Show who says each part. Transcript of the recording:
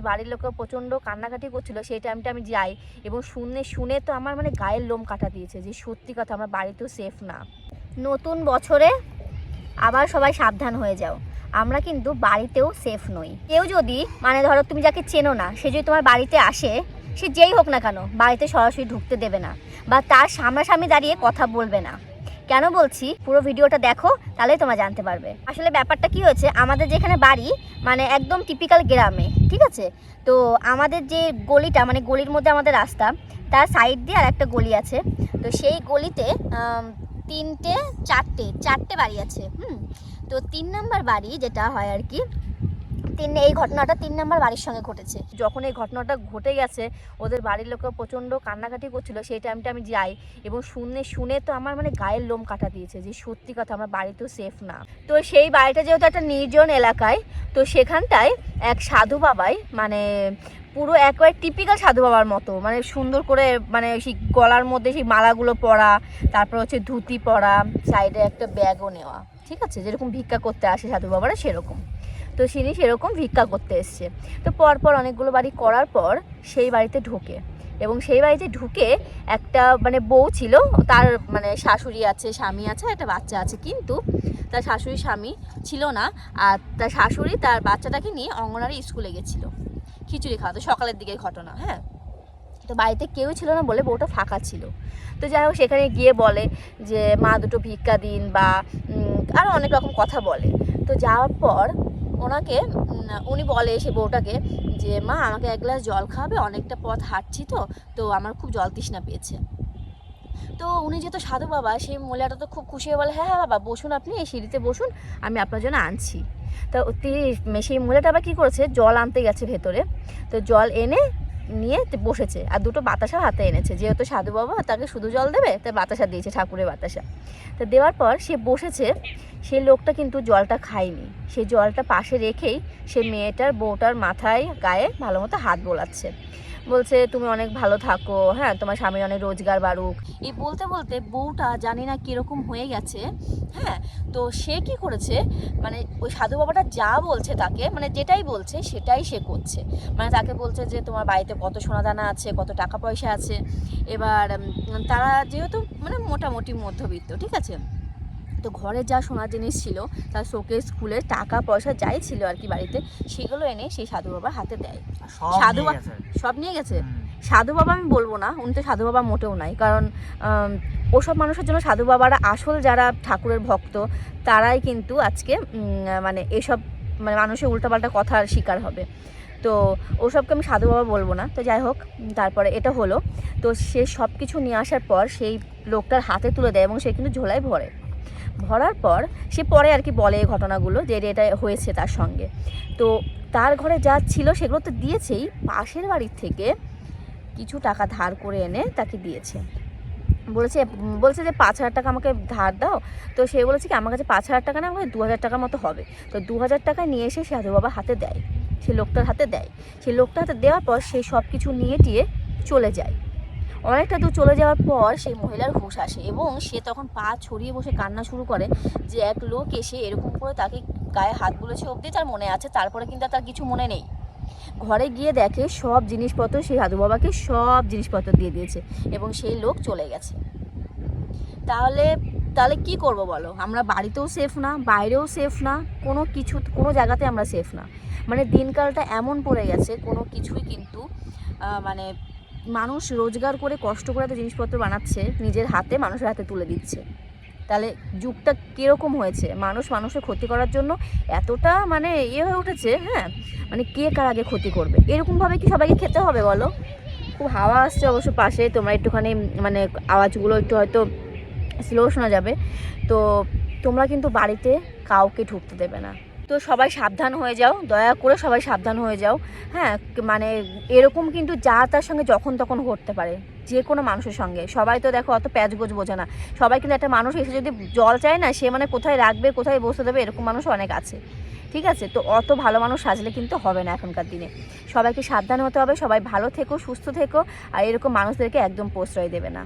Speaker 1: বাড়ির লোকেও প্রচণ্ড কান্নাকাটি করছিল, সেই টাইমটা আমি যাই। এবং শুনে শুনে তো আমার মানে গায়ের লোম কাটা দিয়েছে যে সত্যি কথা, আমার বাড়িতেও সেফ না। নতুন বছরে আবার সবাই সাবধান হয়ে যাও। আমরা কিন্তু বাড়িতেও সেফ নই। কেউ যদি মানে ধরো তুমি যাকে চেনো না, সে যদি তোমার বাড়িতে আসে, সে যেই হোক না কেন, বাড়িতে সরাসরি ঢুকতে দেবে না। বা তার সামনাসামনি দাঁড়িয়ে কথা বলবে না। কেন বলছি? পুরো ভিডিওটা দেখো তাহলেই তোমরা জানতে পারবে। আসলে ব্যাপারটা কি হয়েছে, আমাদের যেখানে বাড়ি মানে একদম টিপিক্যাল গ্রামে, ঠিক আছে? তো আমাদের যে গলিটা মানে গলির মধ্যে আমাদের রাস্তা, তার সাইড দিয়ে আর একটা গলি আছে। তো সেই গলিতে তিনটে, চারটে চারটে বাড়ি আছে, হুম? তো তিন নাম্বার বাড়ি যেটা হয় আর কি তিন এই ঘটনাটা তিন নাম্বার বাড়ির সঙ্গে ঘটেছে। যখন এই ঘটনাটা ঘটে গেছে, ওদের বাড়ির লোকেও প্রচণ্ড কান্নাকাটি করছিল, সেই টাইমটা আমি যাই এবং শুনে শুনে তো আমার মানে গায়ের লোম কাটা দিয়েছে যে সত্যি কথা আমার বাড়িতেও সেফ না। তো সেই বাড়িটা যেহেতু একটা নির্জন এলাকায়, তো সেখানটায় এক সাধু বাবাই মানে পুরো একবার টিপিক্যাল সাধু বাবার মতো মানে সুন্দর করে মানে সেই গলার মধ্যে সেই মালাগুলো পরা, তারপর হচ্ছে ধুতি পরা সাইডে একটা ব্যাগও নেওয়া, ঠিক আছে? যেরকম ভিক্ষা করতে আসে সাধু বাবারা সেরকম। তো তিনি সেরকম ভিক্ষা করতে এসছে। তো পরপর অনেকগুলো বাড়ি করার পর সেই বাড়িতে ঢোকে এবং সেই বাড়িতে ঢুকে একটা মানে বউ ছিল, তার মানে শাশুড়ি আছে, স্বামী আছে, একটা বাচ্চা আছে, কিন্তু তার শাশুড়ি স্বামী ছিল না আর তার শাশুড়ি তার বাচ্চাটাকে নিয়ে অঙ্গনারী স্কুলে গেছিল, খিচুড়ি খাওয়াতে সকালের দিকের ঘটনা হ্যাঁ? তো বাড়িতে কেউ ছিল না বলে বউটা ফাঁকা ছিল। তো যাই হোক, সেখানে গিয়ে বলে যে, মা দুটো ভিক্ষা দিন বা আরও অনেক রকম কথা বলে। তো যাওয়ার পর ওনাকে উনি বলে সে বউটাকে যে, মা, আমাকে এক গ্লাস জল খাওয়াবে, অনেকটা পথ হাঁটছি তো তো আমার খুব জল তৃষ্ণা পেয়েছে। তো উনি যেহেতু সাধু বাবা, সেই মহিলাটা তো খুব খুশি হয়ে বলে হ্যাঁ হ্যাঁ বাবা, বসুন আপনি, এই সিঁড়িতে বসুন, আমি আপনার জন্য আনছি। তো সেই মহিলাটা আবার কী করেছে, জল আনতে গেছে ভেতরে, তো জল এনে নিয়ে বসেছে, আর দুটো বাতাসা হাতে এনেছে, যেহেতু সাধু বাবা তাকে শুধু জল দেবে, তাই বাতাসা দিয়েছে, ঠাকুরের বাতাসা। তো দেওয়ার পর সে বসেছে সেই লোকটা কিন্তু জলটা খায়নি। সেই জলটা পাশে রেখেই সে মেয়েটার বউটার মাথায়, গায়ে ভালো মতো হাত বোলাচ্ছে। বলছে, তুমি অনেক ভালো থাকো হ্যাঁ তোমার স্বামীর অনেক রোজগার বাড়ুক। এই বলতে বলতে বউটা জানি না কীরকম হয়ে গেছে হ্যাঁ তো সে কি করেছে মানে ওই সাধু বাবাটা যা বলছে তাকে মানে যেটাই বলছে সেটাই সে করছে। মানে তাকে বলছে যে, তোমার বাড়িতে কত সোনা দানা আছে, কত টাকা পয়সা আছে। এবার তারা যেহেতু মানে মোটামুটি মধ্যবিত্ত, ঠিক আছে? তো ঘরে যা সোনার জিনিস ছিল তার শোকেস খুলে টাকা পয়সা যাই ছিল আর কি বাড়িতে সেগুলো এনে সেই সাধু বাবার হাতে দেয়। সাধু। সব নিয়ে গেছে। সাধু বাবা আমি বলব না উনি তো সাধু বাবা মোটেও নাই কারণ ওসব মানুষের জন্য সাধু বাবারা আসল যারা ঠাকুরের ভক্ত তারাই কিন্তু আজকে মানে এসব মানে মানুষের উল্টাপাল্টা কথার শিকার হবে। তো ওসবকে আমি সাধু বাবা বলব না। তো যাই হোক তারপরে এটা হলো। তো সে সব কিছু নিয়ে আসার পর সেই লোকটার হাতে তুলে দেয় এবং সে কিন্তু ঝোলায় ভরে। ভরার পর সে পরে আর কি বলে ঘটনাগুলো যে এটা হয়েছে তার সঙ্গে। তো তার ঘরে যা ছিল সেগুলো তো দিয়েছেই, পাশের বাড়ির থেকে কিছু টাকা ধার করে এনে তাকে দিয়েছে। বলেছে, বলছে যে পাঁচ হাজার টাকা আমাকে ধার দাও। তো সে বলেছে কি, আমার কাছে পাঁচ হাজার টাকা না, আমাকে দু হাজার টাকার মতো হবে। তো দু হাজার টাকা নিয়ে এসে সাধু বাবা হাতে দেয়। সে লোকটার হাতে দেয়। সেই লোকটার হাতে দেওয়ার পর সে সব কিছু নিয়ে টিয়ে চলে যায়। অনেকটা দূর চলে যাওয়ার পর সেই মহিলার হুঁশ আসে এবং সে তখন পা ছড়িয়ে বসে কান্না শুরু করে যে এক লোক এসে এরকম করে তাকে গায়ে হাত বুলেছে অবধি তার মনে আছে, তারপরে কিন্তু তার কিছু মনে নেই। ঘরে গিয়ে দেখে সব জিনিসপত্র সেই সাধু বাবাকে সব জিনিসপত্র দিয়ে দিয়েছে এবং সেই লোক চলে গেছে। তাহলে তাহলে কি করব বলো? আমরা বাড়িতেও সেফ না, বাইরেও সেফ না, কোনো কিছু, কোনো জায়গাতে আমরা সেফ না। মানে দিনকালটা এমন পড়ে গেছে, কোনো কিছুই কিন্তু মানে মানুষ রোজগার করে কষ্ট করে তো জিনিসপত্র বানাচ্ছে, নিজের হাতে, মানুষের হাতে তুলে দিচ্ছে। তাহলে যুগটা কীরকম হয়েছে? মানুষ মানুষের ক্ষতি করার জন্য এতটা মানে ইয়ে হয়ে উঠেছে হ্যাঁ? মানে কে কার আগে ক্ষতি করবে? এরকমভাবে কি সবাইকে খেতে হবে বলো? খুব হাওয়া আসছে অবশ্য পাশে, তোমরা একটুখানি মানে আওয়াজগুলো একটু হয়তো স্লো শোনা যাবে। তো তোমরা কিন্তু বাড়িতে কাউকে ঢুকতে দেবে না। তো সবাই সাবধান হয়ে যাও, দয়া করে সবাই সাবধান হয়ে যাও। হ্যাঁ মানে এরকম কিন্তু যা তার সঙ্গে যখন তখন ঘটতে পারে যে কোনো মানুষের সঙ্গে। সবাই তো দেখো অত প্যাচগোজ বোঝে না। সবাই কিন্তু একটা মানুষ এসে যদি জল চায় না, সে মানে কোথায় রাখবে, কোথায় বসে দেবে, এরকম মানুষ অনেক আছে। ঠিক আছে? তো অত ভালো মানুষ সাজলে কিন্তু হবে না এখনকার দিনে। সবাইকে সাবধান হতে হবে, সবাই ভালো থেকো, সুস্থ থেকো, আর এরকম মানুষদেরকে একদম প্রশ্রয় দেবে না।